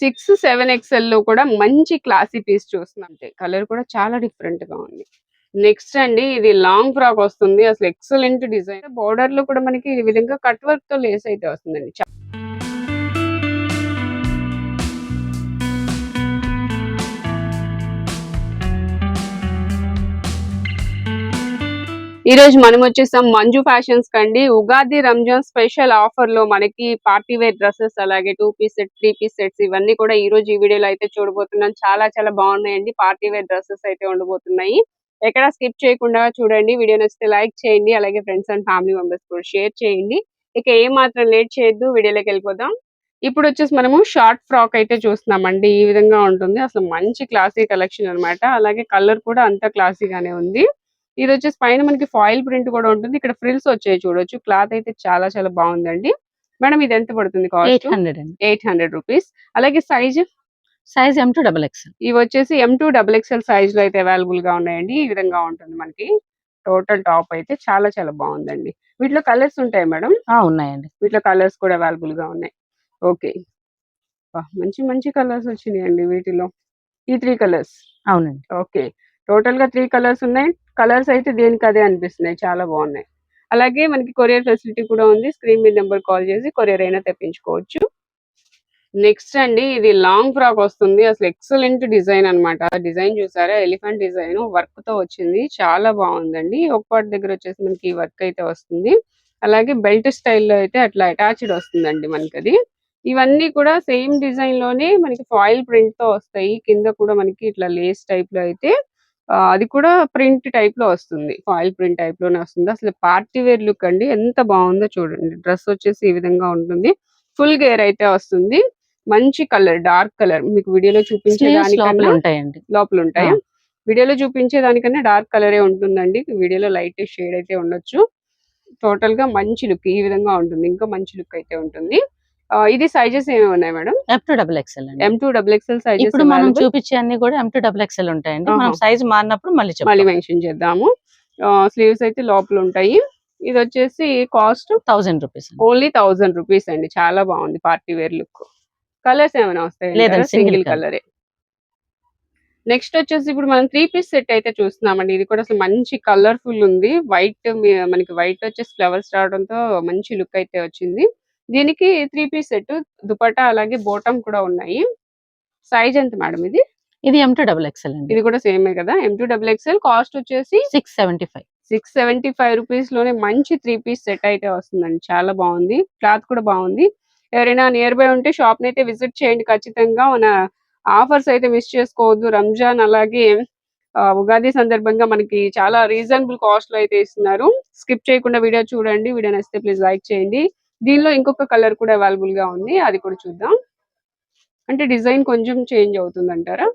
Six seven ఎక్స్ఎల్లో కూడా మంచి క్లాసీ పీస్ చూస్తున్నాం. కలర్ కూడా చాలా డిఫరెంట్గా ఉంది. నెక్స్ట్ అండి ఇది లాంగ్ ఫ్రాక్ వస్తుంది. అసలు ఎక్సలెంట్ డిజైన్. బోర్డర్లో కూడా మనకి ఈ విధంగా కట్ వర్క్తో లేస్ అయితే వస్తుందండి. ఈ రోజు మనం వచ్చేసాం మంజు ఫ్యాషన్స్ కండి. ఉగాది రంజాన్ స్పెషల్ ఆఫర్లో మనకి పార్టీ వేర్ డ్రెస్సెస్ అలాగే two piece set three piece sets ఇవన్నీ కూడా ఈ రోజు ఈ వీడియోలో అయితే చూడబోతున్నాం. చాలా చాలా బాగున్నాయండి. పార్టీ వేర్ డ్రెస్సెస్ అయితే ఉండబోతున్నాయి. ఎక్కడ స్కిప్ చేయకుండా చూడండి. వీడియో నచ్చితే లైక్ చేయండి. అలాగే ఫ్రెండ్స్ అండ్ ఫ్యామిలీ మెంబర్స్ కూడా షేర్ చేయండి. ఇక ఏ మాత్రం లేట్ చేయొద్దు. వీడియోలోకి వెళ్ళిపోదాం. ఇప్పుడు వచ్చేసి మనము షార్ట్ ఫ్రాక్ అయితే చూస్తున్నామండి. ఈ విధంగా ఉంటుంది. అసలు మంచి క్లాసీ కలెక్షన్ అన్నమాట. అలాగే కలర్ కూడా అంత క్లాసీగానే ఉంది. ఇది వచ్చేసి పైన మనకి ఫాయిల్ ప్రింట్ కూడా ఉంటుంది. ఇక్కడ ఫ్రిల్స్ వచ్చాయి చూడొచ్చు. క్లాత్ అయితే చాలా చాలా బాగుందండి. మేడం ఇది ఎంత పడుతుంది కాస్ట్ హండ్రెడ్ అండి. Eight hundred rupees. అలాగే size size M to double X ఇవి వచ్చేసి ఎం టూ డబుల్ ఎక్స్ఎల్ సైజ్లో అయితే అవైలబుల్గా ఉన్నాయండి. ఈ విధంగా ఉంటుంది మనకి. టోటల్ టాప్ అయితే చాలా చాలా బాగుందండి. వీటిలో కలర్స్ ఉంటాయి మేడం ఉన్నాయండి. వీటిలో కలర్స్ కూడా అవైలబుల్గా ఉన్నాయి. ఓకే మంచి మంచి కలర్స్ వచ్చినాయండి వీటిలో. ఈ త్రీ కలర్స్ అవునండి. ఓకే టోటల్గా త్రీ కలర్స్ ఉన్నాయి. కలర్స్ అయితే దేనికి అదే అనిపిస్తున్నాయి. చాలా బాగున్నాయి. అలాగే మనకి కొరియర్ ఫెసిలిటీ కూడా ఉంది. స్క్రీన్ మీద నెంబర్ కాల్ చేసి కొరియర్ అయినా తెప్పించుకోవచ్చు. నెక్స్ట్ అండి ఇది లాంగ్ ఫ్రాక్ వస్తుంది. అసలు ఎక్సలెంట్ డిజైన్ అన్నమాట. డిజైన్ చూసారా? ఎలిఫెంట్ డిజైన్ వర్క్తో వచ్చింది. చాలా బాగుందండి. ఒక పార్ట్ దగ్గర వచ్చేసి మనకి వర్క్ అయితే వస్తుంది. అలాగే బెల్ట్ స్టైల్లో అయితే అట్లా అటాచ్డ్ వస్తుందండి మనకి అది ఇవన్నీ కూడా సేమ్ డిజైన్లోనే మనకి ఫాయిల్ ప్రింట్తో వస్తాయి. కింద కూడా మనకి ఇట్లా లేస్ టైప్లో అయితే అది కూడా ప్రింట్ టైప్లో వస్తుంది. ఫాయిల్ ప్రింట్ టైప్లోనే వస్తుంది. అసలు పార్టీ వేర్ లుక్ అండి. ఎంత బాగుందో చూడండి. డ్రెస్ వచ్చేసి ఈ విధంగా ఉంటుంది. ఫుల్ గేర్ అయితే వస్తుంది. మంచి కలర్ డార్క్ కలర్. మీకు వీడియోలో చూపించే స్లీవ్స్ లోపల దానికన్నా ఉంటాయండి. లోపల ఉంటాయి. వీడియోలో చూపించే దానికన్నా డార్క్ కలరే ఉంటుందండి. వీడియోలో లైట్ షేడ్ అయితే ఉండొచ్చు. టోటల్గా మంచి లుక్ ఈ విధంగా ఉంటుంది. ఇంకా మంచి లుక్ అయితే ఉంటుంది. ఇది సైజెస్ ఏమేమి ఉన్నాయి madam? M to double XL అండి. M to double XL sizes ఇప్పుడు మనం చూపించే అన్ని కూడా ఎం టు డబల్ ఎక్స్ఎల్ ఉంటాయండి. మనం. సైజ్ మారినప్పుడు మళ్ళీ మళ్ళీ మెన్షన్ చేద్దాము. స్లీవ్స్ అయితే లోపల ఉంటాయి. ఇది వచ్చేసి cost thousand rupees only thousand rupees అండి. చాలా బాగుంది పార్టీ వేర్ లుక్ కలర్స్ ఏమైనా వస్తాయి సింగిల్. కలరే నెక్స్ట్ వచ్చేసి ఇప్పుడు మనం త్రీ పీస్ సెట్ అయితే చూస్తున్నామండి. ఇది కూడా అసలు మంచి కలర్ఫుల్ ఉంది. వైట్ మనకి వైట్ వచ్చేసి ఫ్లవర్స్ రావడంతో మంచి లుక్ అయితే వచ్చింది. దీనికి త్రీ పీస్ సెట్ దుపట్టా అలాగే బోటం కూడా ఉన్నాయి. సైజ్ ఎంత మేడం ఇది? ఇది ఎం టు డబల్ ఎక్స్ఎల్ అండి. ఇది కూడా సేమే కదా? M to double XL cost వచ్చేసి six seventy five six seventy five రూపీస్లోనే మంచి త్రీ పీస్ సెట్ అయితే వస్తుందండి. చాలా బాగుంది. క్లాత్ కూడా బాగుంది. ఎవరైనా నియర్ బై ఉంటే షాప్ని అయితే విజిట్ చేయండి ఖచ్చితంగా. మన ఆఫర్స్ అయితే మిస్ చేసుకోవద్దు. రంజాన్ అలాగే ఉగాది సందర్భంగా మనకి చాలా రీజనబుల్ కాస్ట్లో అయితే ఇస్తున్నారు. స్కిప్ చేయకుండా వీడియో చూడండి. వీడియో నచ్చితే ప్లీజ్ లైక్ చేయండి. దీనిలో ఇంకొక కలర్ కూడా అవైలబుల్గా ఉంది. అది కూడా చూద్దాం. అంటే డిజైన్ కొంచెం చేంజ్ అవుతుంది అంటారా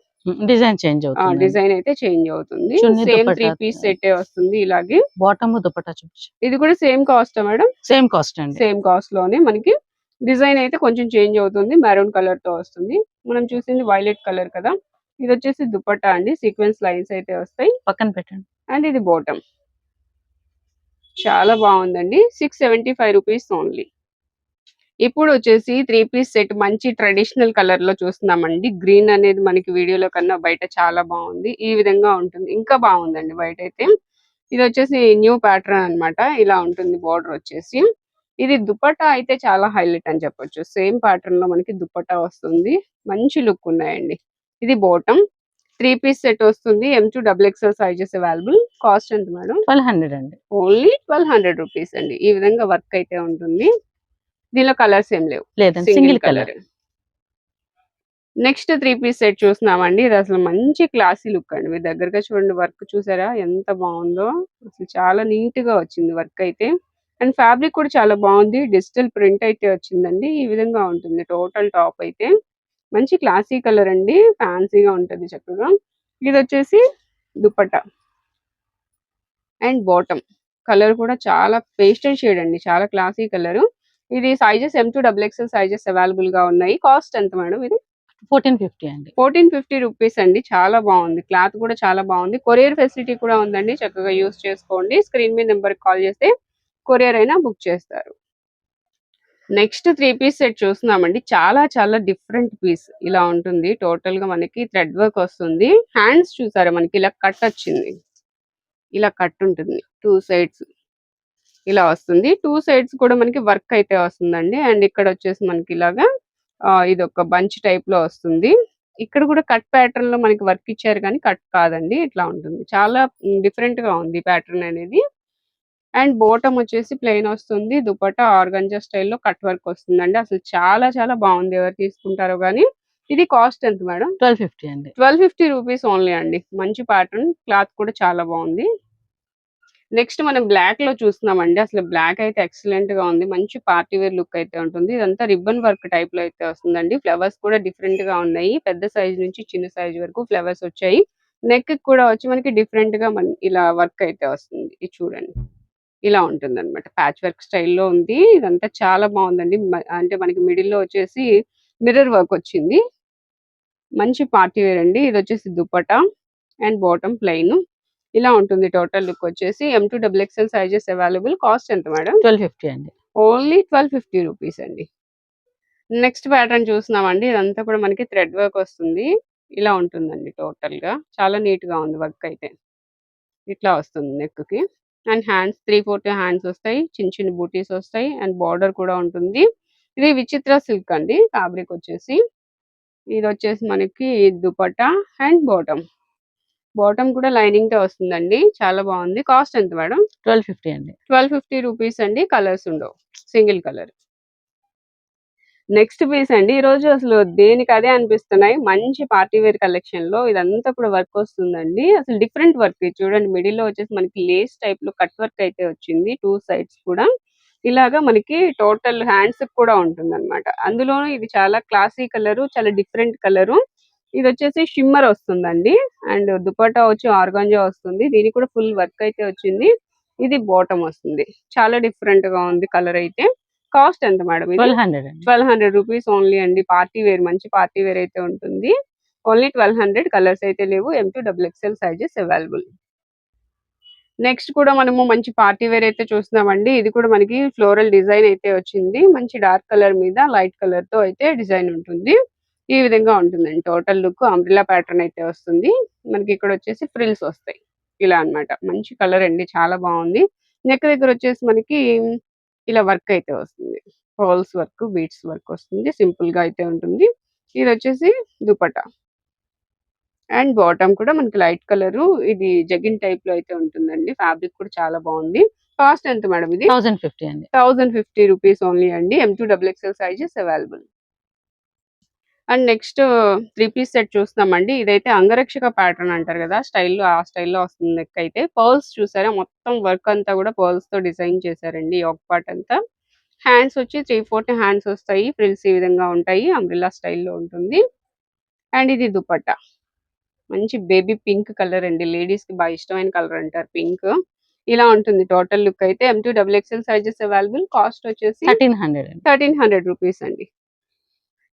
డిజైన్ చేంజ్ అవుతుంది. డిజైన్ అయితే చేంజ్ అవుతుంది. సేమ్. త్రీ పీస్ సెట్ వస్తుంది ఇలాగే. బాటమ్ దుపట్టా చూపించు. ఇది కూడా same cost madam? Same cost అండి. సేమ్ కాస్ట్లోనే మనకి డిజైన్ అయితే కొంచెం చేంజ్ అవుతుంది. మెరూన్ కలర్తో వస్తుంది. మనం చూసింది వైలెట్ కలర్ కదా. ఇది వచ్చేసి దుపట్టా అండి. సీక్వెన్స్ లైన్స్ అయితే వస్తాయి. పక్కన పెట్టండి. అండ్ ఇది బాటమ్. చాలా బాగుందండి. Six seventy five rupees only. ఇప్పుడు వచ్చేసి త్రీ పీస్ సెట్ మంచి ట్రెడిషనల్ కలర్లో చూస్తున్నామండి. గ్రీన్ అనేది మనకి వీడియోలో కన్నా బయట చాలా బాగుంది. ఈ విధంగా ఉంటుంది. ఇంకా బాగుందండి బయట అయితే ఇది వచ్చేసి న్యూ ప్యాటర్న్ అన్నమాట. ఇలా ఉంటుంది బార్డర్ వచ్చేసి. ఇది దుపట్టా అయితే చాలా హైలైట్ అని చెప్పొచ్చు. సేమ్ ప్యాటర్న్లో మనకి దుపట్టా వస్తుంది. మంచి లుక్ ఉన్నాయండి. ఇది బాటమ్. త్రీ పీస్ సెట్ వస్తుంది. M to double XL sizes available cost ఎంత మేడం ట్వెల్వ్ హండ్రెడ్ అండి. ఓన్లీ ట్వెల్వ్ హండ్రెడ్ రూపీస్ అండి. ఈ విధంగా వర్క్ అయితే ఉంటుంది. దీనిలో కలర్స్ ఏం లేవు. లేదండి. Single colour colour next three piece set చూస్తున్నామండి. ఇది అసలు మంచి క్లాసీ లుక్ అండి. మీరు దగ్గరగా చూడండి వర్క్ చూసారా? ఎంత బాగుందో. అసలు చాలా నీట్గా వచ్చింది వర్క్ అయితే. అండ్ ఫ్యాబ్రిక్ కూడా చాలా బాగుంది. డిజిటల్ ప్రింట్ అయితే వచ్చిందండి. ఈ విధంగా ఉంటుంది. టోటల్ టాప్ అయితే. మంచి క్లాసీ కలర్ అండి ఫ్యాన్సీగా ఉంటది చక్కగా. ఇది వచ్చేసి దుపట్టా అండ్ బాటమ్. కలర్ కూడా చాలా పేస్టల్ షేడ్ అండి చాలా క్లాసీ కలర్. ఇది sizes M to double XL sizes అవైలబుల్గా ఉన్నాయి. కాస్ట్ ఎంత మేడం ఇది? ఫోర్టీన్ ఫిఫ్టీ అండి. ఫోర్టీన్ ఫిఫ్టీ రూపీస్ అండి చాలా బాగుంది. క్లాత్ కూడా చాలా బాగుంది. కొరియర్ ఫెసిలిటీ కూడా ఉందండి చక్కగా యూస్ చేసుకోండి. స్క్రీన్ మీద నెంబర్ కాల్ చేస్తే కొరియర్ అయినా బుక్ చేస్తారు. నెక్స్ట్ త్రీ పీస్ సెట్ చూస్తున్నామండి. చాలా చాలా డిఫరెంట్ పీస్ ఇలా ఉంటుంది. టోటల్గా మనకి థ్రెడ్ వర్క్ వస్తుంది. హ్యాండ్స్ చూసారా మనకి? ఇలా కట్ వచ్చింది. ఇలా కట్ ఉంటుంది. టూ సైడ్స్ ఇలా వస్తుంది. టూ సైడ్స్ కూడా మనకి వర్క్ అయితే వస్తుందండి. అండ్ ఇక్కడ వచ్చేసి మనకి ఇలాగా ఇది ఒక బంచ్ టైప్లో వస్తుంది. ఇక్కడ కూడా కట్ ప్యాటర్న్లో మనకి వర్క్ ఇచ్చారు కానీ కట్ కాదండి. ఇట్లా ఉంటుంది. చాలా డిఫరెంట్గా ఉంది ప్యాటర్న్ అనేది. అండ్ బోటం వచ్చేసి ప్లెయిన్ వస్తుంది. దుపట్టా ఆర్గంజా స్టైల్లో కట్ వర్క్ వస్తుందండి. అసలు చాలా చాలా బాగుంది. ఎవరు తీసుకుంటారో కానీ ఇది కాస్ట్ ఎంత మేడం? ట్వెల్వ్ ఫిఫ్టీ అండి. ట్వెల్వ్ ఫిఫ్టీ రూపీస్ ఓన్లీ అండి. మంచి ప్యాటర్న్. క్లాత్ కూడా చాలా బాగుంది. నెక్స్ట్ మనం బ్లాక్లో చూస్తున్నామండి. అసలు బ్లాక్ అయితే ఎక్సలెంట్గా ఉంది. మంచి పార్టీ వేర్ లుక్ అయితే ఉంటుంది. ఇదంతా రిబ్బన్ వర్క్ టైప్లో అయితే వస్తుందండి. ఫ్లవర్స్ కూడా డిఫరెంట్గా ఉన్నాయి. పెద్ద సైజ్ నుంచి చిన్న సైజ్ వరకు ఫ్లవర్స్ వచ్చాయి. నెక్ కూడా వచ్చి మనకి డిఫరెంట్గా ఇలా వర్క్ అయితే వస్తుంది. ఇది చూడండి. ఇలా ఉంటుంది అనమాట ప్యాచ్ వర్క్ స్టైల్లో ఉంది. ఇదంతా చాలా బాగుందండి. అంటే మనకి మిడిల్లో వచ్చేసి మిర్రర్ వర్క్ వచ్చింది. మంచి పార్టీ వేర్ అండి. ఇది వచ్చేసి దుపట్టా అండ్ బాటమ్ ప్లెయిన్ ఇలా ఉంటుంది టోటల్ లుక్ వచ్చేసి. M to double XL sizes available cost ఎంత మేడం ట్వెల్వ్ ఫిఫ్టీ అండి. ఓన్లీ ట్వెల్వ్ ఫిఫ్టీ రూపీస్ అండి. నెక్స్ట్ ప్యాటర్న్ చూస్తున్నామండి. ఇదంతా కూడా మనకి థ్రెడ్ వర్క్ వస్తుంది. ఇలా ఉంటుందండి టోటల్గా. చాలా నీట్గా ఉంది వర్క్ అయితే. ఇట్లా వస్తుంది నెక్కి. And hands three fourth hands వస్తాయి చిన్న చిన్న బూటీస్ వస్తాయి అండ్ బార్డర్ కూడా ఉంటుంది. ఇది విచిత్ర సిల్క్ అండి ఫ్యాబ్రిక్ వచ్చేసి. ఇది వచ్చేసి మనకి దుపట్టా అండ్ బాటమ్. బాటమ్ కూడా లైనింగ్తో వస్తుందండి చాలా బాగుంది. కాస్ట్ ఎంత మేడం? ట్వెల్వ్ ఫిఫ్టీ అండి. ట్వెల్వ్ ఫిఫ్టీ రూపీస్ అండి కలర్స్ ఉండవు సింగిల్ కలర్. నెక్స్ట్ పీస్ అండి. ఈ రోజు అసలు దేనికి అదే అనిపిస్తున్నాయి. మంచి పార్టీ వేర్ కలెక్షన్లో ఇదంతా కూడా వర్క్ వస్తుందండి. అసలు డిఫరెంట్ వర్క్ చూడండి. మిడిల్లో వచ్చేసి మనకి లేస్ టైప్లో కట్ వర్క్ అయితే వచ్చింది. టూ సైడ్స్ కూడా. ఇలాగా మనకి టోటల్ హ్యాండ్స్ కూడా ఉంటుంది అనమాట అందులోనూ ఇది చాలా క్లాసీ కలర్ చాలా డిఫరెంట్ కలర్. ఇది వచ్చేసి షిమ్మర్ వస్తుందండి. అండ్ దుపట్టా వచ్చి ఆర్గాంజా వస్తుంది. దీనికి కూడా ఫుల్ వర్క్ అయితే వచ్చింది. ఇది బాటమ్ వస్తుంది. చాలా డిఫరెంట్గా ఉంది కలర్ అయితే. కాస్ట్ ఎంత madam twelve hundred twelve hundred rupees only అండి. పార్టీ వేర్ మంచి పార్టీ వేర్ అయితే ఉంటుంది. Only twelve hundred. కలర్స్ అయితే లేవు. M to double XL sizes available next కూడా మనము మంచి పార్టీ వేర్ అయితే చూస్తున్నామండి. ఇది కూడా మనకి ఫ్లోరల్ డిజైన్ అయితే వచ్చింది. మంచి డార్క్ కలర్ మీద లైట్ కలర్తో అయితే డిజైన్ ఉంటుంది. ఈ విధంగా ఉంటుందండి. టోటల్ లుక్ అంబ్రిల్లా ప్యాటర్న్ అయితే వస్తుంది. మనకి ఇక్కడ వచ్చేసి ఫ్రిల్స్ వస్తాయి. ఇలా అన్నమాట. మంచి కలర్ అండి. చాలా బాగుంది. నెక్ దగ్గర వచ్చేసి మనకి ఇలా వర్క్ అయితే వస్తుంది. పర్ల్స్ వర్క్ బీట్స్ వర్క్ వస్తుంది. సింపుల్గా అయితే ఉంటుంది. ఇది వచ్చేసి దుపట్టా. అండ్ బాటమ్ కూడా మనకి లైట్ కలర్ ఇది జగిన్ టైప్లో అయితే ఉంటుందండి. ఫ్యాబ్రిక్ కూడా చాలా బాగుంది. కాస్ట్ ఎంత మేడం ఇది? థౌసండ్ ఫిఫ్టీ అండి. థౌసండ్ ఫిఫ్టీ రూపీస్ ఓన్లీ అండి. M to double XL sizes available and next three piece set చూస్తున్నామండి. ఇదైతే అంగరక్షక ప్యాటర్న్ అంటారు కదా స్టైల్లో ఆ స్టైల్లో వస్తుంది నెక్ అయితే. పర్ల్స్ చూసారా? మొత్తం వర్క్ అంతా కూడా పర్ల్స్తో డిజైన్ చేశారండి ఒక పార్ట్ అంతా. హ్యాండ్స్ వచ్చి త్రీ ఫోర్త్ హ్యాండ్స్ వస్తాయి. ఫ్రిల్స్ ఈ విధంగా ఉంటాయి. అంబ్రిల్లా స్టైల్లో ఉంటుంది. అండ్ ఇది దుపట్టా. మంచి బేబీ పింక్ కలర్ అండి. లేడీస్కి బాగా ఇష్టమైన కలర్ అంటారు పింక్. ఇలా ఉంటుంది టోటల్ లుక్ అయితే. M to double XL sizes available cost వచ్చేసి thirteen hundred thirteen hundred rupees అండి.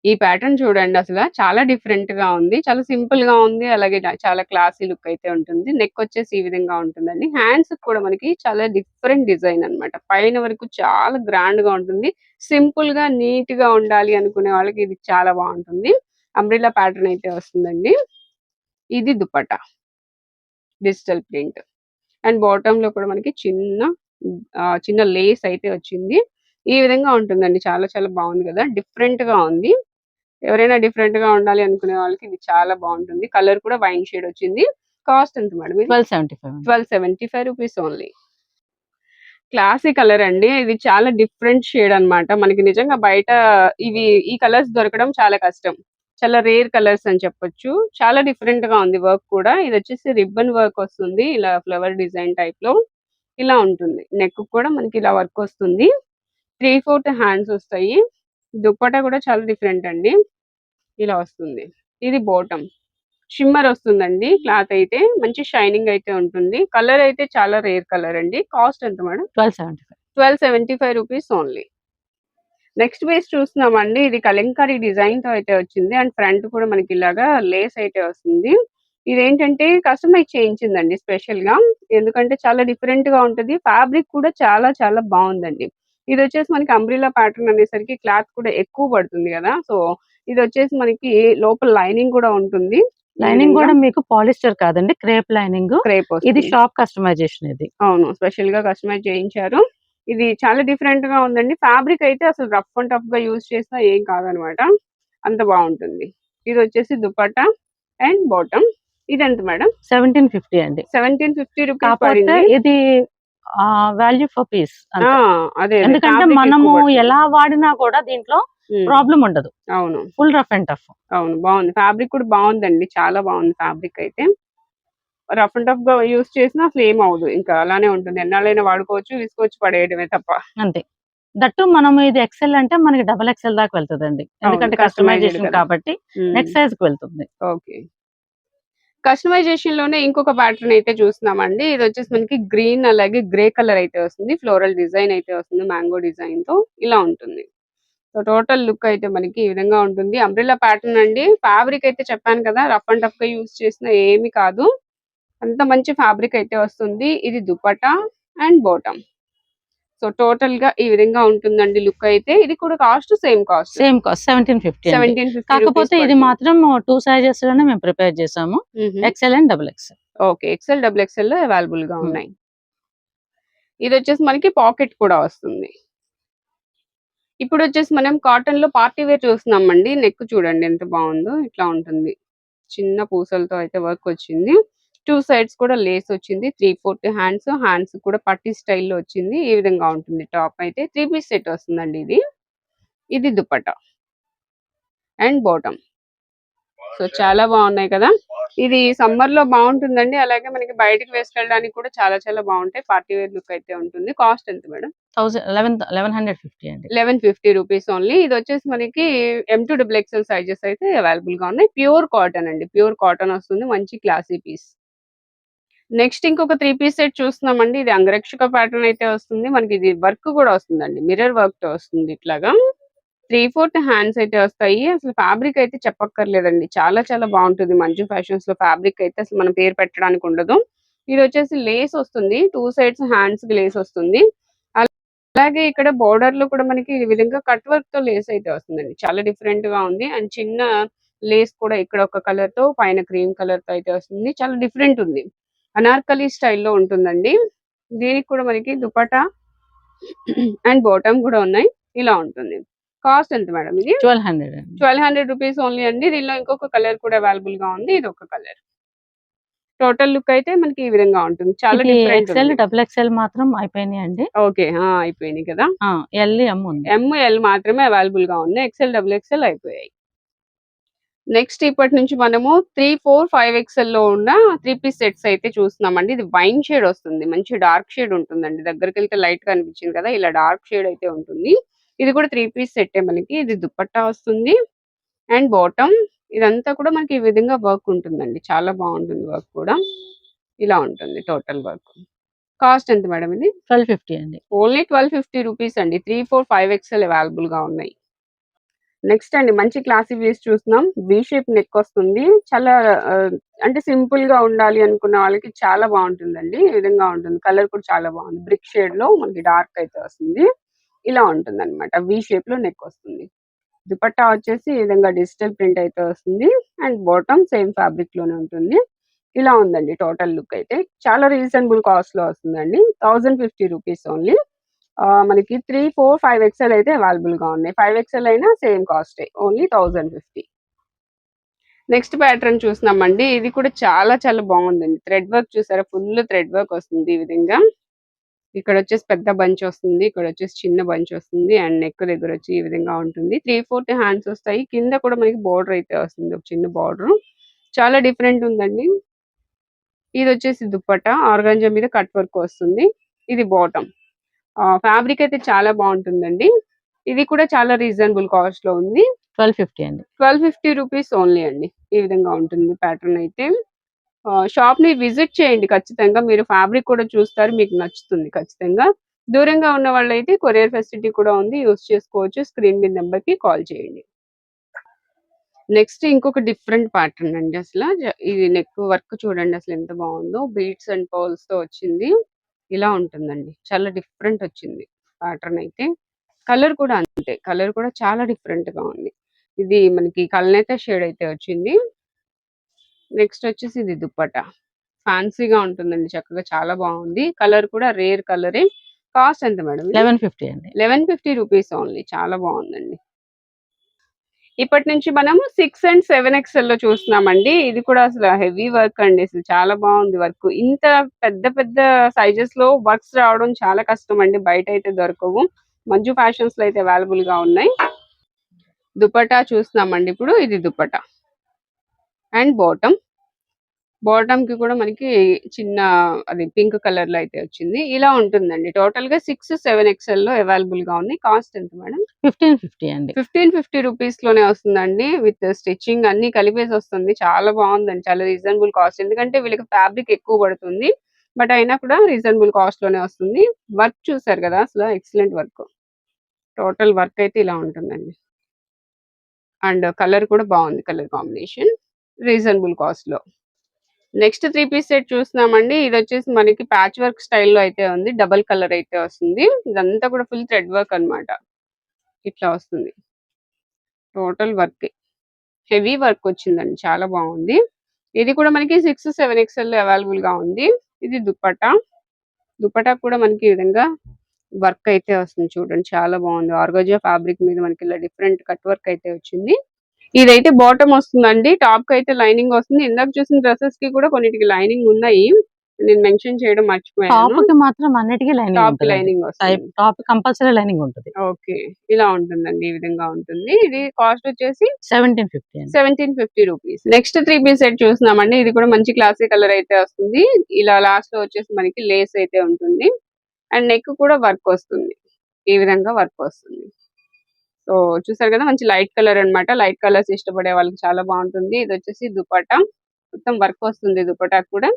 ఈ ప్యాటర్న్ చూడండి అసలు. చాలా డిఫరెంట్గా ఉంది. చాలా సింపుల్గా ఉంది. అలాగే చాలా క్లాసీ లుక్ అయితే ఉంటుంది. నెక్ వచ్చేసి ఈ విధంగా ఉంటుందండి. హ్యాండ్స్ కూడా మనకి చాలా డిఫరెంట్ డిజైన్ అన్నమాట. పైన వరకు చాలా గ్రాండ్గా ఉంటుంది. సింపుల్గా నీట్గా ఉండాలి అనుకునే వాళ్ళకి ఇది చాలా బాగుంటుంది. అంబ్రిల్లా ప్యాటర్న్ అయితే వస్తుందండి. ఇది దుపట్టా. డిజిటల్ ప్రింట్ అండ్ బాటమ్లో కూడా మనకి చిన్న ఆ, చిన్న లేస్ అయితే వచ్చింది. ఈ విధంగా ఉంటుందండి. చాలా చాలా బాగుంది కదా. డిఫరెంట్గా ఉంది. ఎవరైనా డిఫరెంట్గా ఉండాలి అనుకునే వాళ్ళకి ఇది చాలా బాగుంటుంది. కలర్ కూడా వైన్ షేడ్ వచ్చింది. కాస్ట్ ఎంత madam twelve seventy five twelve seventy five rupees only classy colour అండి. ఇది చాలా డిఫరెంట్ షేడ్ అన్నమాట. మనకి నిజంగా బయట ఇవి ఈ కలర్స్ దొరకడం చాలా కష్టం. చాలా రేర్ కలర్స్ అని చెప్పొచ్చు. చాలా డిఫరెంట్గా ఉంది వర్క్ కూడా. ఇది వచ్చేసి రిబ్బన్ వర్క్ వస్తుంది. ఇలా ఫ్లవర్ డిజైన్ టైప్లో. ఇలా ఉంటుంది. నెక్ కూడా మనకి ఇలా వర్క్ వస్తుంది. త్రీ ఫోర్త్ హ్యాండ్స్ వస్తాయి. దుప్పటా కూడా చాలా డిఫరెంట్ అండి. ఇలా వస్తుంది. ఇది బాటమ్. షిమ్మర్ వస్తుందండి. క్లాత్ అయితే మంచి షైనింగ్ అయితే ఉంటుంది. కలర్ అయితే చాలా రేర్ కలర్ అండి. కాస్ట్ ఎంత madam? Twelve seventy five. Twelve seventy five rupees only. Next piece చూస్తున్నామండి. ఇది కలంకారీ డిజైన్తో అయితే వచ్చింది. అండ్ ఫ్రంట్ కూడా మనకి ఇలాగా లేస్ అయితే వస్తుంది. ఇదేంటంటే కస్టమైజ్ చేయించిందండి స్పెషల్గా ఎందుకంటే చాలా డిఫరెంట్గా ఉంటది. ఫ్యాబ్రిక్ కూడా చాలా చాలా బాగుందండి. ఇది వచ్చేసి మనకి అంబ్రిల్లా ప్యాటర్న్ అనేసరికి క్లాత్ కూడా ఎక్కువ పడుతుంది కదా. సో ఇది వచ్చేసి మనకి లోపల లైనింగ్ కూడా ఉంటుంది. లైనింగ్ కూడా మీకు పాలిస్టర్ కాదండి క్రేప్ లైనింగ్. క్రేప్ ఇది షాప్ కస్టమైజేషన్ ఇది. అవును స్పెషల్గా కస్టమైజ్ చేయించారు. ఇది చాలా డిఫరెంట్గా ఉందండి. ఫ్యాబ్రిక్ అయితే అసలు రఫ్ అండ్ టఫ్గా యూజ్ చేసినా ఏం కాదనమాట. అంత బాగుంటుంది. ఇది వచ్చేసి దుపట్టా అండ్ బాటమ్ ఇది ఎంత మేడం? సెవెంటీన్ ఫిఫ్టీ అండి. సెవెంటీన్ ఫిఫ్టీ రూపీస్ ఇది వాల్యూ ఫర్ పీస్ ఎందుకంటే మనము. ఎలా వాడినా కూడా దీంట్లో ప్రాబ్లం ఉండదు. అవును. ఫుల్ రఫ్ అండ్ టఫ్ అవును బాగుంది. ఫ్యాబ్రిక్ కూడా బాగుందండి. చాలా బాగుంది ఫ్యాబ్రిక్ అయితే. రఫ్ అండ్ టఫ్గా యూస్ చేసినా అసలు ఏం అవ్వదు. ఇంకా అలానే ఉంటుంది. ఎన్నాళ్ళైనా వాడుకోవచ్చు విసుకొచ్చి పడేయడమే తప్ప. అంతే. దట్టు మనం ఇది ఎక్సెల్ అంటే మనకి డబల్ ఎక్సెల్ దాకా వెళ్తుందండి. ఎందుకంటే customized కస్టమైజేషన్. కాబట్టి నెక్స్ట్ సైజ్కి వెళ్తుంది. ఓకే కస్టమైజేషన్లోనే ఇంకొక ప్యాటర్న్ అయితే చూస్తున్నామండి. ఇది వచ్చేసి మనకి గ్రీన్ అలాగే గ్రే కలర్ అయితే వస్తుంది. ఫ్లోరల్ డిజైన్ అయితే వస్తుంది మ్యాంగో డిజైన్తో ఇలా ఉంటుంది. సో టోటల్ లుక్ అయితే మనకి ఈ విధంగా ఉంటుంది. అంబ్రిల్లా ప్యాటర్న్ అండి. ఫ్యాబ్రిక్ అయితే చెప్పాను కదా రఫ్ అండ్ టఫ్గా యూజ్ చేసిన ఏమి కాదు. అంత మంచి ఫ్యాబ్రిక్ అయితే వస్తుంది. ఇది దుపట్టా అండ్ బాటమ్. సో టోటల్గా ఈ విధంగా ఉంటుందండి లుక్ అయితే. ఇది కూడా cost same cost. Same cost seventeen fifty seventeen కాకపోతే ఇది మాత్రం టూ సైజెస్లోనే మేము ప్రిపేర్ చేసాము. XL and double XL okay XL double ఎక్సెల్లో అవైలబుల్గా. ఉన్నాయి. ఇది వచ్చేసి మనకి పాకెట్ కూడా వస్తుంది. ఇప్పుడు వచ్చేసి మనం కాటన్లో పార్టీ వేర్ చూస్తున్నామండి. నెక్ చూడండి ఎంత బాగుందో ఇట్లా ఉంటుంది. చిన్న పూసలతో అయితే వర్క్ వచ్చింది. టూ సైడ్స్ కూడా లేస్ వచ్చింది. త్రీ ఫోర్త్ హ్యాండ్స్ హ్యాండ్స్ కూడా పట్టి స్టైల్లో వచ్చింది. ఈ విధంగా ఉంటుంది టాప్ అయితే. త్రీ పీస్ సెట్ వస్తుందండి ఇది. ఇది దుపట్టా. And bottom. సో చాలా బాగున్నాయి కదా. ఇది సమ్మర్లో బాగుంటుందండి. అలాగే మనకి బయటకు వేసుకెళ్ళడానికి కూడా చాలా చాలా బాగుంటాయి. పార్టీ వేర్ లుక్ అయితే ఉంటుంది. కాస్ట్ ఎంత మేడం? లెవెన్ ఫిఫ్టీ అండి. Eleven fifty rupees only. ఇది వచ్చేసి మనకి M to double XL sizes అయితే అవైలబుల్గా ఉన్నాయి. ప్యూర్ కాటన్ అండి. ప్యూర్ కాటన్ వస్తుంది. మంచి క్లాసీ పీస్. నెక్స్ట్ ఇంకొక త్రీ పీస్ సెట్ చూస్తున్నామండి. ఇది అంగరక్షక ప్యాటర్న్ అయితే వస్తుంది. మనకి ఇది వర్క్ కూడా వస్తుందండి. మిర్రర్ వర్క్తో వస్తుంది ఇట్లాగా. త్రీ ఫోర్త్ హ్యాండ్స్ అయితే వస్తాయి. అసలు ఫ్యాబ్రిక్ అయితే చెప్పక్కర్లేదండి. చాలా చాలా బాగుంటుంది మంజు ఫ్యాషన్స్లో ఫ్యాబ్రిక్ అయితే. అసలు మనం పేరు పెట్టడానికి ఉండదు. ఇది వచ్చేసి లేస్ వస్తుంది. టూ సైడ్స్ హ్యాండ్స్కి లేస్ వస్తుంది. అలాగే ఇక్కడ బోర్డర్లో కూడా మనకి ఈ విధంగా కట్ వర్క్తో లేస్ అయితే వస్తుందండి. చాలా డిఫరెంట్గా ఉంది. అండ్ చిన్న లేస్ కూడా ఇక్కడ ఒక కలర్తో పైన క్రీమ్ కలర్తో అయితే వస్తుంది. చాలా డిఫరెంట్ ఉంది. అనార్కలి స్టైల్లో ఉంటుందండి. దీనికి కూడా మనకి దుపట్టా అండ్ బాటమ్ కూడా ఉన్నాయి. ఇలా ఉంటుంది. కాస్ట్ ఎంత మేడం ఇది? Twelve hundred twelve hundred rupees only అండి. దీనిలో ఇంకొక కలర్ కూడా అవైలబుల్గా ఉంది. ఇది ఒక కలర్. టోటల్ లుక్ అయితే మనకి ఈ విధంగా ఉంటుంది. చాలా ఎక్సెల్ డబుల్ ఎక్సెల్ మాత్రం అయిపోయినాయి అండి. ఓకే. అయిపోయినాయి కదా. ఎల్ ఎం ఉంది. ఎం ఎల్ మాత్రమే అవైలబుల్గా ఉన్నాయి. ఎక్సెల్ డబుల్ ఎక్సెల్ అయిపోయాయి. నెక్స్ట్ ఇప్పటి నుంచి మనము త్రీ ఫోర్ ఫైవ్ ఎక్స్ఎల్లో ఉన్న త్రీ పీస్ సెట్స్ అయితే చూస్తున్నామండి. ఇది వైన్ షేడ్ వస్తుంది. మంచి డార్క్ షేడ్ ఉంటుందండి. దగ్గరికి వెళ్తే లైట్గా అనిపించింది కదా ఇలా డార్క్ షేడ్ అయితే ఉంటుంది. ఇది కూడా త్రీ పీస్ సెట్ మనకి. ఇది దుపట్టా వస్తుంది. And bottom. ఇదంతా కూడా మనకి ఈ విధంగా వర్క్ ఉంటుందండి. చాలా బాగుంటుంది వర్క్ కూడా. ఇలా ఉంటుంది టోటల్ వర్క్. కాస్ట్ ఎంత మేడం ఇది? ట్వెల్వ్ ఫిఫ్టీ అండి. ఓన్లీ ట్వెల్వ్ ఫిఫ్టీ రూపీస్ అండి. త్రీ ఫోర్ ఫైవ్ ఎక్స్ఎల్ అవైలబుల్గా ఉన్నాయి. నెక్స్ట్ అండి మంచి క్లాసీ పీస్ చూస్తున్నాం. వి షేప్ నెక్ వస్తుంది. చాలా అంటే సింపుల్గా ఉండాలి అనుకున్న వాళ్ళకి చాలా బాగుంటుందండి. ఈ విధంగా ఉంటుంది. కలర్ కూడా చాలా బాగుంది. బ్రిక్ షేడ్లో మనకి డార్క్ అయితే వస్తుంది. ఇలా ఉంటుంది అనమాట వి షేప్లో నెక్ వస్తుంది. దుపట్టా వచ్చేసి ఈ విధంగా డిజిటల్ ప్రింట్ అయితే వస్తుంది. అండ్ బాటమ్ సేమ్ ఫ్యాబ్రిక్లోనే ఉంటుంది. ఇలా ఉందండి టోటల్ లుక్ అయితే. చాలా రీజనబుల్ కాస్ట్లో వస్తుందండి. థౌజండ్ ఫిఫ్టీ రూపీస్ ఓన్లీ మనకి త్రీ ఫోర్ ఫైవ్ ఎక్స్ఎల్ అయితే అవైలబుల్గా ఉన్నాయి. ఫైవ్ ఎక్స్ఎల్ అయినా same cost only thousand fifty next pattern చూసినామండి. ఇది కూడా చాలా చాలా బాగుందండి. థ్రెడ్ వర్క్ చూసారా? ఫుల్ థ్రెడ్ వర్క్ వస్తుంది ఈ విధంగా. ఇక్కడ వచ్చేసి పెద్ద బంచ్ వస్తుంది. ఇక్కడ వచ్చేసి చిన్న బంచ్ వస్తుంది. అండ్ నెక్ దగ్గర వచ్చి ఈ విధంగా ఉంటుంది. త్రీ ఫోర్త్ హ్యాండ్స్ వస్తాయి. కింద కూడా మనకి బార్డర్ అయితే వస్తుంది. ఒక చిన్న బార్డర్ చాలా డిఫరెంట్ ఉందండి. ఇది వచ్చేసి దుప్పట ఆర్గంజా మీద కట్ వర్క్ వస్తుంది. ఇది బాటమ్ ఫ్యాబ్రిక్ అయితే చాలా బాగుంటుందండి. ఇది కూడా చాలా రీజనబుల్ కాస్ట్లో ఉంది. ట్వెల్వ్ ఫిఫ్టీ అండి. ట్వెల్వ్ ఫిఫ్టీ రూపీస్ ఓన్లీ అండి. ఈ విధంగా ఉంటుంది ప్యాటర్న్ అయితే. షాప్ని విజిట్ చేయండి ఖచ్చితంగా. మీరు ఫ్యాబ్రిక్ కూడా చూస్తారు మీకు నచ్చుతుంది ఖచ్చితంగా. దూరంగా ఉన్న వాళ్ళైతే కొరియర్ ఫెసిలిటీ కూడా ఉంది. యూస్ చేసుకోవచ్చు. స్క్రీన్ మీద నెంబర్కి కాల్ చేయండి. నెక్స్ట్ ఇంకొక డిఫరెంట్ ప్యాటర్న్ అండి అసలు. ఇది నెక్ వర్క్ చూడండి అసలు ఎంత బాగుందో. బీట్స్ అండ్ పర్ల్స్తో వచ్చింది. ఇలా ఉంటుందండి. చాలా డిఫరెంట్ వచ్చింది ప్యాటర్న్ అయితే. కలర్ కూడా అంతే. కలర్ కూడా చాలా డిఫరెంట్గా ఉంది. ఇది మనకి కల్నేత షేడ్ అయితే వచ్చింది. నెక్స్ట్ వచ్చేసి ఇది దుప్పట. ఫ్యాన్సీగా ఉంటుందండి. చక్కగా చాలా బాగుంది. కలర్ కూడా రేర్ కలరే. కాస్ట్ ఎంత మేడం లెవెన్ ఫిఫ్టీ అండి. Eleven fifty rupees only. చాలా బాగుందండి. ఇప్పటి నుంచి మనము సిక్స్ అండ్ సెవెన్ ఎక్స్ఎల్లో చూస్తున్నామండి. ఇది కూడా అసలు హెవీ వర్క్ అండి. అసలు చాలా బాగుంది వర్క్ ఇంత పెద్ద పెద్ద సైజెస్లో వర్క్స్ రావడం చాలా కష్టం అండి బయట అయితే దొరకవు. మంజు ఫ్యాషన్స్లో అయితే అవైలబుల్గా ఉన్నాయి. దుపటా చూస్తున్నామండి ఇప్పుడు. ఇది దుపటా అండ్ బాటమ్ బాటమ్కి కూడా మనకి చిన్న అది పింక్ కలర్లో అయితే వచ్చింది. ఇలా ఉంటుందండి. టోటల్గా సిక్స్ సెవెన్ ఎక్స్ఎల్లో అవైలబుల్గా ఉంది కాస్ట్ ఎంత మేడం? ఫిఫ్టీన్ ఫిఫ్టీ అండి. ఫిఫ్టీన్ ఫిఫ్టీ రూపీస్లోనే వస్తుందండి. విత్ స్టిచ్చింగ్ అన్ని కలిపేసి వస్తుంది. చాలా బాగుందండి. చాలా రీజనబుల్ కాస్ట్ ఎందుకంటే వీళ్ళకి ఫ్యాబ్రిక్ ఎక్కువ పడుతుంది. బట్ అయినా కూడా రీజనబుల్ కాస్ట్లోనే వస్తుంది. వర్క్ చూసారు కదా? అసలు ఎక్సలెంట్ వర్క్ టోటల్ వర్క్ అయితే ఇలా ఉంటుందండి. అండ్ కలర్ కూడా బాగుంది. కలర్ కాంబినేషన్ రీజనబుల్ కాస్ట్లో. నెక్స్ట్ త్రీ పీస్ సెట్ చూస్తున్నామండి. ఇది వచ్చేసి మనకి ప్యాచ్ వర్క్ స్టైల్లో అయితే ఉంది. డబల్ కలర్ అయితే వస్తుంది. ఇదంతా కూడా ఫుల్ థ్రెడ్ వర్క్ అన్నమాట. ఇట్లా వస్తుంది. Total work. హెవీ వర్క్ వచ్చిందండి. చాలా బాగుంది. ఇది కూడా మనకి సిక్స్ సెవెన్ ఎక్స్ఎల్ అవైలబుల్గా ఉంది. ఇది దుప్పటా. దుప్పటా కూడా మనకి ఈ విధంగా వర్క్ అయితే వస్తుంది చూడండి. చాలా బాగుంది. ఆర్గోజా ఫ్యాబ్రిక్ మీద మనకి ఇలా డిఫరెంట్ కట్ వర్క్ అయితే వచ్చింది. ఇదైతే బాటమ్ వస్తుందండి టాప్కి అయితే లైనింగ్ వస్తుంది. ఇందాక చూసిన డ్రెస్సెస్కి కూడా కొన్నిటికి లైనింగ్ ఉన్నాయి. నేను మెన్షన్ చేయడం టాప్ మర్చిపోయాను కి మాత్రం అన్నిటికీ లైనింగ్ టాప్ లైనింగ్ వస్తుంది. టాప్ కంపల్సరీ లైనింగ్ ఉంటుంది. ఓకే. ఇలా ఉంటుందండి ఈ విధంగా ఉంటుంది. ఇది కాస్ట్ వచ్చేసి seventeen fifty seventeen fifty rupees next three piece set చూస్తున్నామండి. ఇది కూడా మంచి క్లాసిక్ కలర్ అయితే వస్తుంది. ఇలా లాస్ట్లో వచ్చేసి మనకి లేస్ అయితే ఉంటుంది. అండ్ నెక్ కూడా వర్క్ వస్తుంది. ఈ విధంగా వర్క్ వస్తుంది. సో చూసారు కదా మంచి లైట్ కలర్ అన్నమాట. లైట్ కలర్స్ ఇష్టపడే వాళ్ళకి చాలా బాగుంటుంది. ఇది వచ్చేసి దుపట్టా. మొత్తం వర్క్ వస్తుంది దుపట్టా కూడా.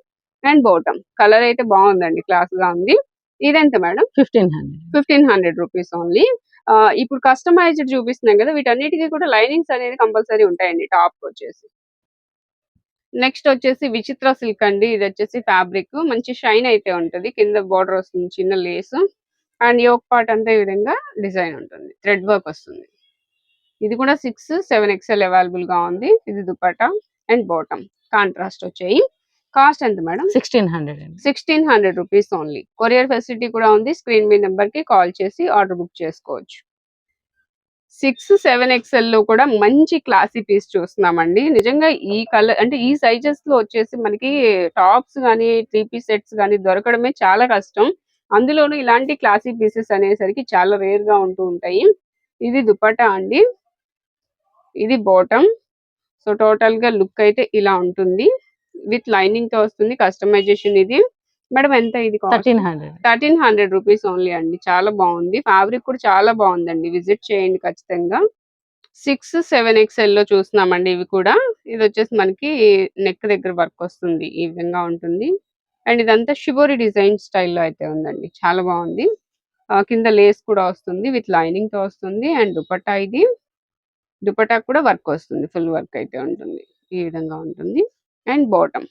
And bottom. కలర్ అయితే బాగుందండి క్లాస్గా ఉంది. ఇదెంత madam? Fifteen hundred. Fifteen hundred rupees only. ఇప్పుడు కస్టమైజ్డ్ చూపిస్తున్నాం కదా వీటన్నిటికీ కూడా లైనింగ్స్ అనేది కంపల్సరీ ఉంటాయండి టాప్ వచ్చేసి. నెక్స్ట్ వచ్చేసి విచిత్ర సిల్క్ అండి. ఇది వచ్చేసి ఫ్యాబ్రిక్. మంచి షైన్ అయితే ఉంటది. కింద బార్డర్ వస్తుంది చిన్న లేస్. అండ్ యోక్ పార్ట్ అంతా ఈ విధంగా డిజైన్ ఉంటుంది. థ్రెడ్ వర్క్ వస్తుంది. ఇది కూడా సిక్స్ సెవెన్ ఎక్స్ఎల్ అవైలబుల్గా ఉంది. ఇది దుపట్టా అండ్ బాటమ్. కాంట్రాస్ట్ వచ్చాయి. కాస్ట్ ఎంత madam? Sixteen hundred sixteen hundred rupees only. Courier facility కూడా ఉంది. స్క్రీన్ మీ నెంబర్కి కాల్ చేసి ఆర్డర్ బుక్ చేసుకోవచ్చు. సిక్స్ సెవెన్ ఎక్స్ఎల్లో కూడా మంచి క్లాసీ పీస్ చూస్తున్నామండి. నిజంగా ఈ కలర్ అంటే ఈ సైజెస్లో వచ్చేసి మనకి టాప్స్ కానీ త్రీ పీస్ సెట్స్ కానీ దొరకడమే చాలా కష్టం. అందులోనూ ఇలాంటి క్లాసీ పీసెస్ అనేసరికి చాలా రేర్గా ఉంటూ ఉంటాయి. ఇది దుపట్టా అండి. ఇది బాటమ్ సో టోటల్గా లుక్ అయితే ఇలా ఉంటుంది. విత్ లైనింగ్తో వస్తుంది కస్టమైజేషన్ ఇది. మేడం ఎంత ఇది thirteen hundred thirteen hundred rupees only అండి. చాలా బాగుంది. ఫ్యాబ్రిక్ కూడా చాలా బాగుందండి. విజిట్ చేయండి ఖచ్చితంగా. సిక్స్ సెవెన్ ఎక్స్ఎల్లో చూస్తున్నామండి ఇవి కూడా. ఇది వచ్చేసి మనకి నెక్ దగ్గర వర్క్ వస్తుంది. ఈ విధంగా ఉంటుంది. అండ్ ఇదంతా షిబోరి డిజైన్ స్టైల్లో అయితే ఉందండి. చాలా బాగుంది. కింద లేస్ కూడా వస్తుంది విత్ లైనింగ్తో వస్తుంది అండ్ దుపట్టా ఇది. దుపట్టా కూడా వర్క్ వస్తుంది. ఫుల్ వర్క్ అయితే ఉంటుంది. ఈ విధంగా ఉంటుంది. And bottom.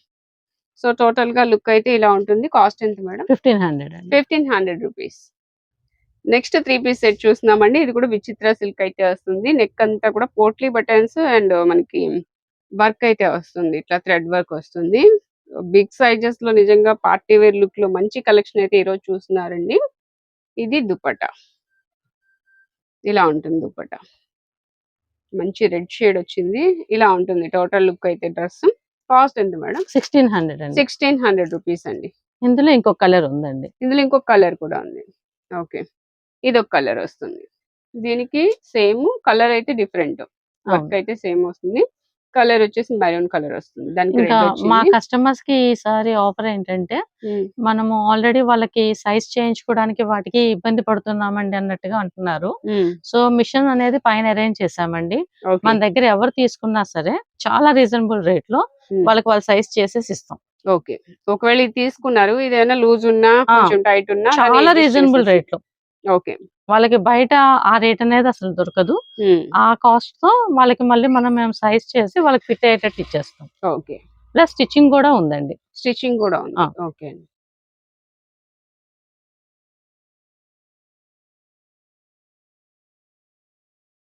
సో టోటల్గా లుక్ అయితే ఇలా ఉంటుంది. కాస్ట్ ఎంత madam? Fifteen hundred fifteen hundred rupees. Next three piece set చూస్తున్నామండి. ఇది కూడా విచిత్ర సిల్క్ అయితే వస్తుంది. నెక్ అంతా కూడా పోట్లీ బటన్స్ అండ్ మనకి వర్క్ అయితే వస్తుంది. ఇట్లా థ్రెడ్ వర్క్ వస్తుంది. బిగ్ సైజెస్లో నిజంగా పార్టీ వేర్ లుక్లో మంచి కలెక్షన్ అయితే ఈరోజు చూస్తున్నారండి. ఇది దుపట్టా. ఇలా ఉంటుంది దుపట్టా. మంచి రెడ్ షేడ్ వచ్చింది. ఇలా ఉంటుంది టోటల్ లుక్ అయితే డ్రెస్. కాస్ట్ ఎంత మేడం? సిక్స్టీన్ హండ్రెడ్ అండి. సిక్స్టీన్ హండ్రెడ్ రూపీస్ అండి. ఇందులో ఇంకో కలర్ ఉందండి. ఇందులో ఇంకొక కలర్ కూడా ఉంది. ఓకే. ఇది ఒక కలర్ వస్తుంది. దీనికి సేమ్ కలర్ అయితే డిఫరెంట్. వర్క్ అయితే సేమ్ వస్తుంది. కలర్ వచ్చేసి మెరూన్ కలర్ వస్తుంది. దానికి మా కస్టమర్స్కి ఈసారి ఆఫర్ ఏంటంటే మనము ఆల్రెడీ వాళ్ళకి సైజ్ చేయించుకోవడానికి వాటికి ఇబ్బంది పడుతున్నామండి అన్నట్టుగా అంటున్నారు. సో మిషన్ అనేది పైన అరేంజ్ చేసామండి మన దగ్గర ఎవరు తీసుకున్నా సరే చాలా రీజనబుల్ రేట్లో వాళ్ళకి వాళ్ళ సైజ్ చేసేసి ఇస్తాం. ఓకే. ఒకవేళ ఇది తీసుకున్నారు ఇది ఏమైనా లూజ్ ఉన్నా కొంచెం టైట్ ఉన్నా చాలా రీజనబుల్ రేట్లో. ఓకే. వాళ్ళకి బయట ఆ రేట్ అనేది అసలు దొరకదు. ఆ కాస్ట్తో వాళ్ళకి మళ్ళీ మనం మేము సైజ్ చేసి వాళ్ళకి ఫిట్ అయ్యేటట్టు ఇచ్చేస్తాం. ఓకే. ప్లస్ స్టిచ్చింగ్ కూడా ఉందండి. స్టిచ్చింగ్ కూడా ఉంది. ఓకే అండి.